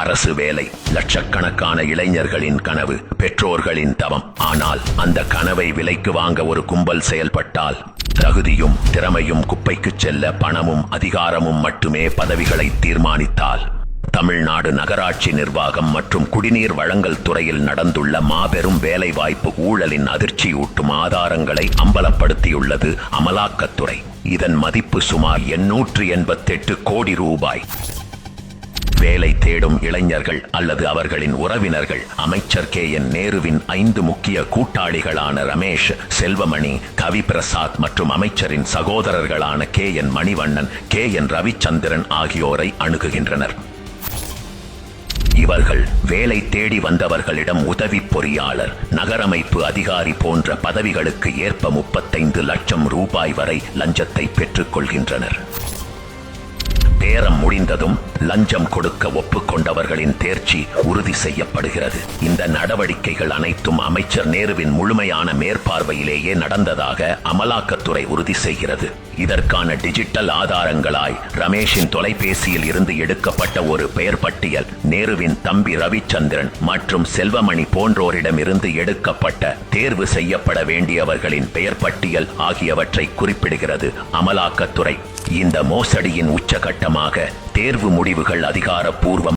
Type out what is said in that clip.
அரசு வேலை. லட்சக்கணக்கான இளைஞர்களின் கனவு பெற்றோர்களின் தவம். ஆனால் அந்த கனவை விலைக்கு வாங்க ஒரு கும்பல் செயல்பட்டால் தகுதியும் திறமையும் குப்பைக்குச் செல்ல பணமும் அதிகாரமும் மட்டுமே பதவிகளை தீர்மானித்தால் தமிழ்நாடு நகராட்சி நிர்வாகம் மற்றும் குடிநீர் வழங்கல் துறையில் நடந்துள்ள மாபெரும் வேலைவாய்ப்பு ஊழலின் அதிர்ச்சியூட்டும் ஆதாரங்களை அம்பலப்படுத்தியுள்ளது அமலாக்கத்துறை. இதன் மதிப்பு சுமார் எண்ணூற்று எண்பத்தெட்டு கோடி ரூபாய். வேலை தேடும் இளைஞர்கள் அல்லது அவர்களின் உறவினர்கள். அமைச்சர் கே. என். நேருவின் ஐந்து முக்கிய கூட்டாளிகளான ரமேஷ் செல்வமணி கவி பிரசாத் மற்றும் அமைச்சரின் சகோதரர்களான K. N. Manivannan K. N. Ravichandran ஆகியோரை அணுகுகின்றனர். இவர்கள் வேலை தேடி வந்தவர்களிடம் உதவி பொறியாளர் நகரமைப்பு அதிகாரி போன்ற பதவிகளுக்கு ஏற்ப முப்பத்தைந்து லட்சம் ரூபாய் வரை லஞ்சத்தை பெற்றுக் நேரம் முடிந்ததும் லஞ்சம் கொடுக்க ஒப்புக்கொண்டவர்களின் தேர்ச்சி உறுதி செய்யப்படுகிறது. இந்த நடவடிக்கைகள் அனைத்தும் அமைச்சர் நேருவின் முழுமையான மேற்பார்வையிலேயே நடந்ததாக அமலாக்கத்துறை உறுதி செய்கிறது. இதற்கான டிஜிட்டல் ஆதாரங்களாய் ரமேஷின் தொலைபேசியில் இருந்து எடுக்கப்பட்ட ஒரு பெயர் பட்டியல் நேருவின் தம்பி ரவிச்சந்திரன் மற்றும் செல்வமணி போன்றோரிடமிருந்து எடுக்கப்பட்ட தேர்வு செய்யப்பட வேண்டியவர்களின் பெயர் பட்டியல் ஆகியவற்றை குறிப்பிடுகிறது அமலாக்கத்துறை. இந்த மோசடியின் உச்சகட்டமாக தேர்வு முடிவுகள் அதிகாரப்பூர்வம்